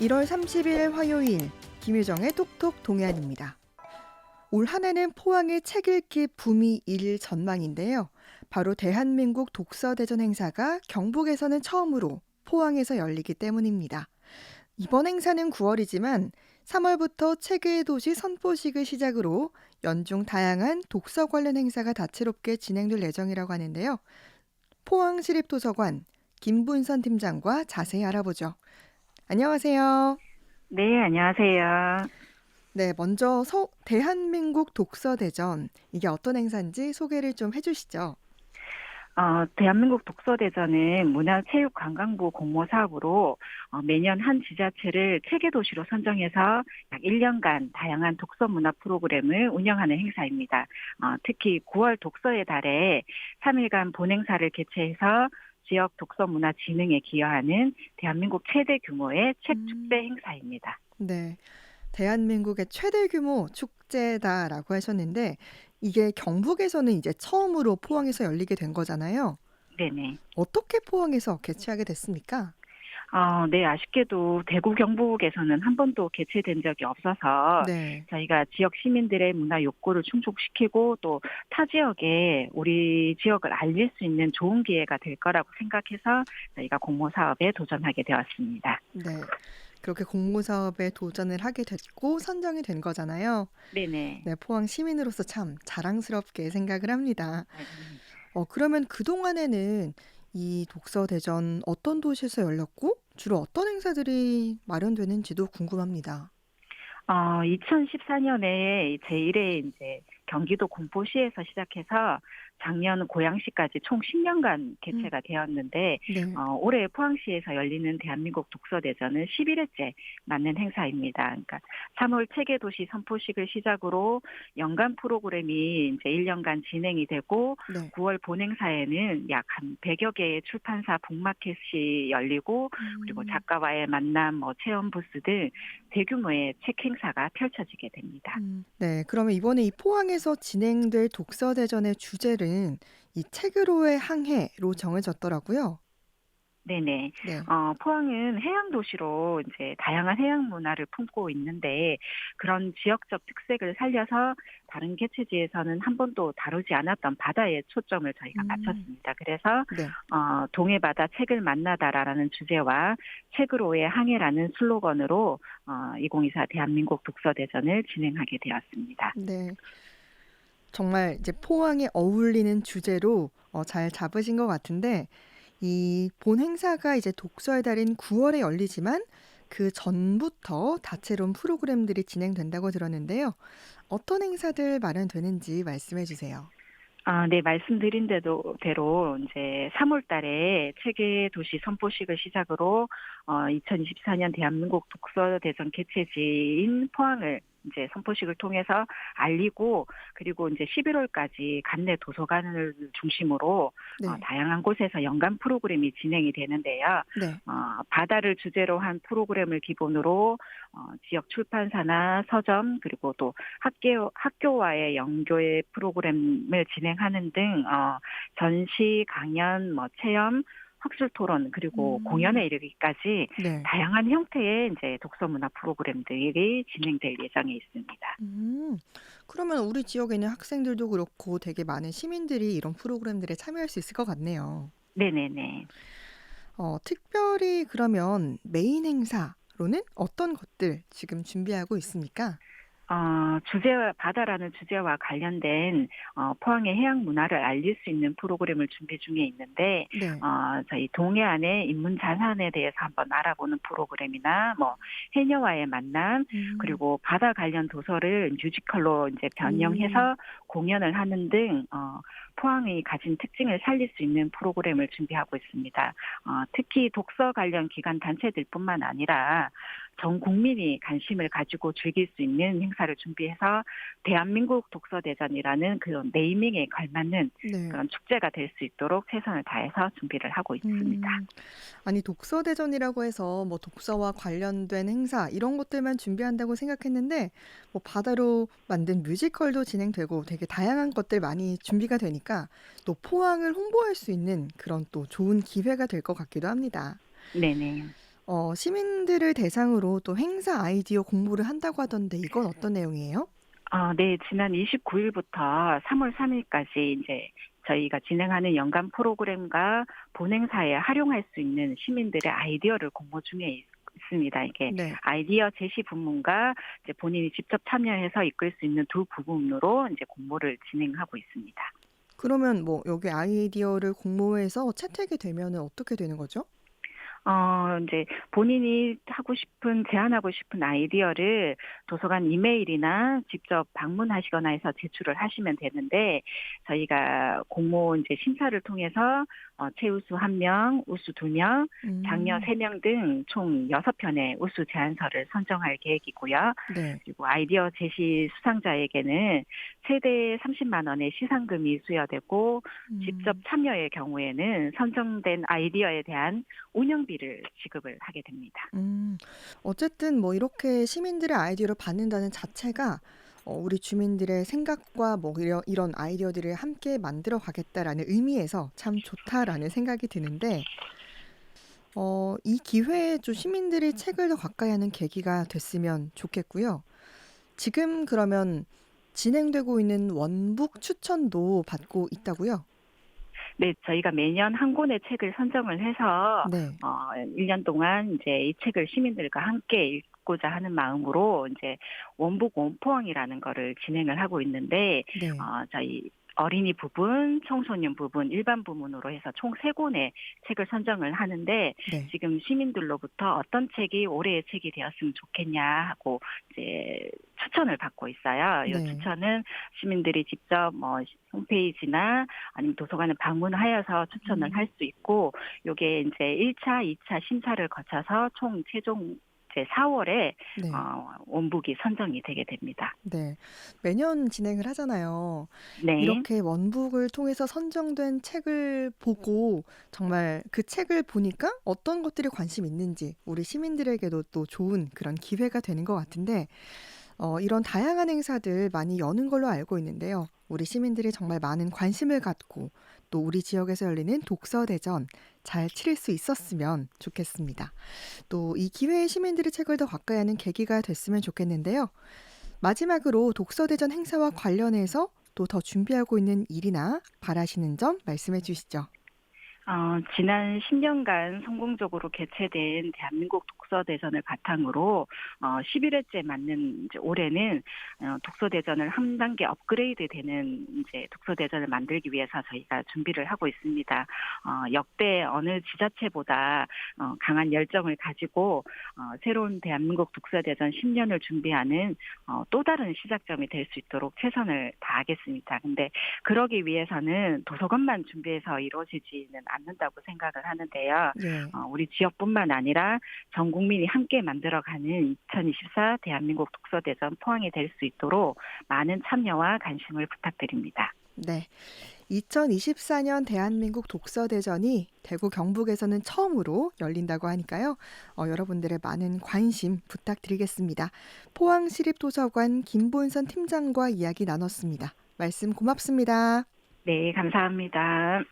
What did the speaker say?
1월 30일 화요일 김유정의 톡톡 동해안입니다. 올 한 해는 포항의 책 읽기 붐이 일 전망인데요. 바로 대한민국 독서대전 행사가 경북에서는 처음으로 포항에서 열리기 때문입니다. 이번 행사는 9월이지만 3월부터 책의 도시 선포식을 시작으로 연중 다양한 독서 관련 행사가 다채롭게 진행될 예정이라고 하는데요. 포항시립도서관 김분선 팀장과 자세히 알아보죠. 안녕하세요. 네, 안녕하세요. 네, 먼저 서, 대한민국 독서대전 이게 어떤 행사인지 소개를 좀 해주시죠. 어, 대한민국 독서대전은 문화체육관광부 공모 사업으로 어, 매년 한 지자체를 체계 도시로 선정해서 약 1년간 다양한 독서 문화 프로그램을 운영하는 행사입니다. 어, 특히 9월 독서의 달에 3일간 본행사를 개최해서 지역 독서 문화 진흥에 기여하는 대한민국 최대 규모의 책 음. 축제 행사입니다. 네, 대한민국의 최대 규모 축제다라고 하셨는데 이게 경북에서는 이제 처음으로 포항에서 열리게 된 거잖아요. 네네. 어떻게 포항에서 개최하게 됐습니까? 어, 네, 아쉽게도 대구 경북에서는 한 번도 개최된 적이 없어서 네, 저희가 지역 시민들의 문화 욕구를 충족시키고 또 타 지역에 우리 지역을 알릴 수 있는 좋은 기회가 될 거라고 생각해서 저희가 공모 사업에 도전하게 되었습니다. 네. 그렇게 공모 사업에 도전을 하게 됐고 선정이 된 거잖아요. 네네. 네, 포항 시민으로서 참 자랑스럽게 생각을 합니다. 어, 그러면 그동안에는 이 독서 대전 어떤 도시에서 열렸고 주로 어떤 행사들이 마련되는지도 궁금합니다. 어, 2014년에 제1회 이제 경기도 공포시에서 시작해서 작년 고양시까지 총 10년간 개최가 되었는데 네. 어, 올해 포항시에서 열리는 대한민국 독서대전은 11회째 맞는 행사입니다. 그러니까 3월 체계도시 선포식을 시작으로 연간 프로그램이 이제 1년간 진행이 되고 네. 9월 본행사에는 약 한 100여 개의 출판사 북마켓이 열리고 그리고 음, 작가와의 만남, 뭐 체험 부스 등 대규모의 책 행사가 펼쳐지게 됩니다. 음, 네. 그러면 이번에 이 포항에 서 진행될 독서 대전의 주제는 이 책으로의 항해로 정해졌더라고요. 네네. 네. 어, 포항은 해양 도시로 이제 다양한 해양 문화를 품고 있는데 그런 지역적 특색을 살려서 다른 개최지에서는 한 번도 다루지 않았던 바다에 초점을 저희가 음. 맞췄습니다. 그래서 네. 어, 동해 바다 책을 만나다라는 주제와 책으로의 항해라는 슬로건으로 어, 2024 대한민국 독서 대전을 진행하게 되었습니다. 네. 정말 이제 포항에 어울리는 주제로 어, 잘 잡으신 것 같은데 이 본 행사가 이제 독서의 달인 9월에 열리지만 그 전부터 다채로운 프로그램들이 진행된다고 들었는데요. 어떤 행사들 마련되는지 말씀해 주세요. 아, 네, 말씀드린 대로, 대로 이제 3월 달에 세계 도시 선포식을 시작으로 어, 2024년 대한민국 독서 대전 개최지인 포항을 이제 선포식을 통해서 알리고 그리고 이제 11월까지 관내 도서관을 중심으로 네. 어, 다양한 곳에서 연간 프로그램이 진행이 되는데요. 네. 어, 바다를 주제로 한 프로그램을 기본으로 어, 지역 출판사나 서점 그리고 또 학교 학교와의 연교의 프로그램을 진행하는 등 어, 전시, 강연, 뭐 체험, 학술 토론 그리고 음. 공연에 이르기까지 네. 다양한 형태의 이제 독서 문화 프로그램들이 진행될 예정에 있습니다. 음, 그러면 우리 지역에 있는 학생들도 그렇고 되게 많은 시민들이 이런 프로그램들에 참여할 수 있을 것 같네요. 네네네. 어, 특별히 그러면 메인 행사로는 어떤 것들 지금 준비하고 있습니까? 어, 주제와 바다라는 주제와 관련된 어, 포항의 해양 문화를 알릴 수 있는 프로그램을 준비 중에 있는데 네. 어, 저희 동해안의 인문 자산에 대해서 한번 알아보는 프로그램이나 뭐 해녀와의 만남 음, 그리고 바다 관련 도서를 뮤지컬로 이제 변형해서 공연을 하는 등 어, 포항이 가진 특징을 살릴 수 있는 프로그램을 준비하고 있습니다. 어, 특히 독서 관련 기관 단체들뿐만 아니라 전 국민이 관심을 가지고 즐길 수 있는 행사를 준비해서 대한민국 독서대전이라는 그런 네이밍에 걸맞는 네. 그런 축제가 될 수 있도록 최선을 다해서 준비를 하고 있습니다. 음, 아니 독서 대전이라고 해서 뭐 독서와 관련된 행사 이런 것들만 준비한다고 생각했는데 뭐 바다로 만든 뮤지컬도 진행되고 되게 다양한 것들 많이 준비가 되니까 또 포항을 홍보할 수 있는 그런 또 좋은 기회가 될 것 같기도 합니다. 네네. 어, 시민들을 대상으로 또 행사 아이디어 공모를 한다고 하던데 이건 어떤 내용이에요? 아, 네, 지난 29일부터 3월 3일까지 이제 저희가 진행하는 연간 프로그램과 본행사에 활용할 수 있는 시민들의 아이디어를 공모 중에 있- 있습니다. 이게 네. 아이디어 제시 부문과 이제 본인이 직접 참여해서 이끌 수 있는 두 부문으로 이제 공모를 진행하고 있습니다. 그러면 뭐 여기 아이디어를 공모해서 채택이 되면은 어떻게 되는 거죠? 어, 이제 본인이 하고 싶은, 제안하고 싶은 아이디어를 도서관 이메일이나 직접 방문하시거나 해서 제출을 하시면 되는데, 저희가 공모 이제 심사를 통해서, 어, 최우수 1명, 우수 2명, 음, 장려 3명 등 총 6편의 우수 제안서를 선정할 계획이고요. 네. 그리고 아이디어 제시 수상자에게는 최대 30만 원의 시상금이 수여되고, 음, 직접 참여의 경우에는 선정된 아이디어에 대한 운영비를 지급을 하게 됩니다. 음, 어쨌든 뭐 이렇게 시민들의 아이디어를 받는다는 자체가 어, 우리 주민들의 생각과 뭐 이런, 이런 아이디어들을 함께 만들어 가겠다라는 의미에서 참 좋다라는 생각이 드는데, 어, 이 기회에 좀 시민들이 책을 더 가까이 하는 계기가 됐으면 좋겠고요. 지금 그러면 진행되고 있는 원북 추천도 받고 있다고요? 네, 저희가 매년 한 권의 책을 선정을 해서 네. 어 1년 동안 이제 이 책을 시민들과 함께 읽고자 하는 마음으로 이제 원북 원포항이라는 거를 진행을 하고 있는데 네. 어 저희 어린이 부분, 청소년 부분, 일반 부문으로 해서 총 세 권의 책을 선정을 하는데 네. 지금 시민들로부터 어떤 책이 올해의 책이 되었으면 좋겠냐 하고 이제 추천을 받고 있어요. 이 네. 추천은 시민들이 직접 뭐 홈페이지나 아니면 도서관을 방문하여서 추천을 음. 할수 있고 요게 이제 1차, 2차 심사를 거쳐서 총 최종 이 제 4월에 네. 어, 원북이 선정이 되게 됩니다. 네. 매년 진행을 하잖아요. 네. 이렇게 원북을 통해서 선정된 책을 보고 정말 그 책을 보니까 어떤 것들이 관심 있는지 우리 시민들에게도 또 좋은 그런 기회가 되는 것 같은데 어, 이런 다양한 행사들 많이 여는 걸로 알고 있는데요. 우리 시민들이 정말 많은 관심을 갖고 또 우리 지역에서 열리는 독서 대전 잘 치를 수 있었으면 좋겠습니다. 또 이 기회에 시민들이 책을 더 가까이 하는 계기가 됐으면 좋겠는데요. 마지막으로 독서 대전 행사와 관련해서 또 더 준비하고 있는 일이나 바라시는 점 말씀해 주시죠. 어, 지난 10년간 성공적으로 개최된 대한민국 독서 대전을 바탕으로 어, 11회째 맞는 이제 올해는 어, 독서 대전을 한 단계 업그레이드 되는 이제 독서 대전을 만들기 위해서 저희가 준비를 하고 있습니다. 어, 역대 어느 지자체보다 어, 강한 열정을 가지고 어, 새로운 대한민국 독서 대전 10년을 준비하는 어, 또 다른 시작점이 될 수 있도록 최선을 다하겠습니다. 근데 그러기 위해서는 도서관만 준비해서 이루어지지는 않는다고 생각을 하는데요. 예. 어, 우리 지역뿐만 아니라 전 국민이 함께 만들어가는 2024 대한민국 독서대전 포항이 될 수 있도록 많은 참여와 관심을 부탁드립니다. 네. 2024년 대한민국 독서대전이 대구 경북에서는 처음으로 열린다고 하니까요. 어, 여러분들의 많은 관심 부탁드리겠습니다. 포항시립도서관 김본선 팀장과 이야기 나눴습니다. 말씀 고맙습니다. 네, 감사합니다.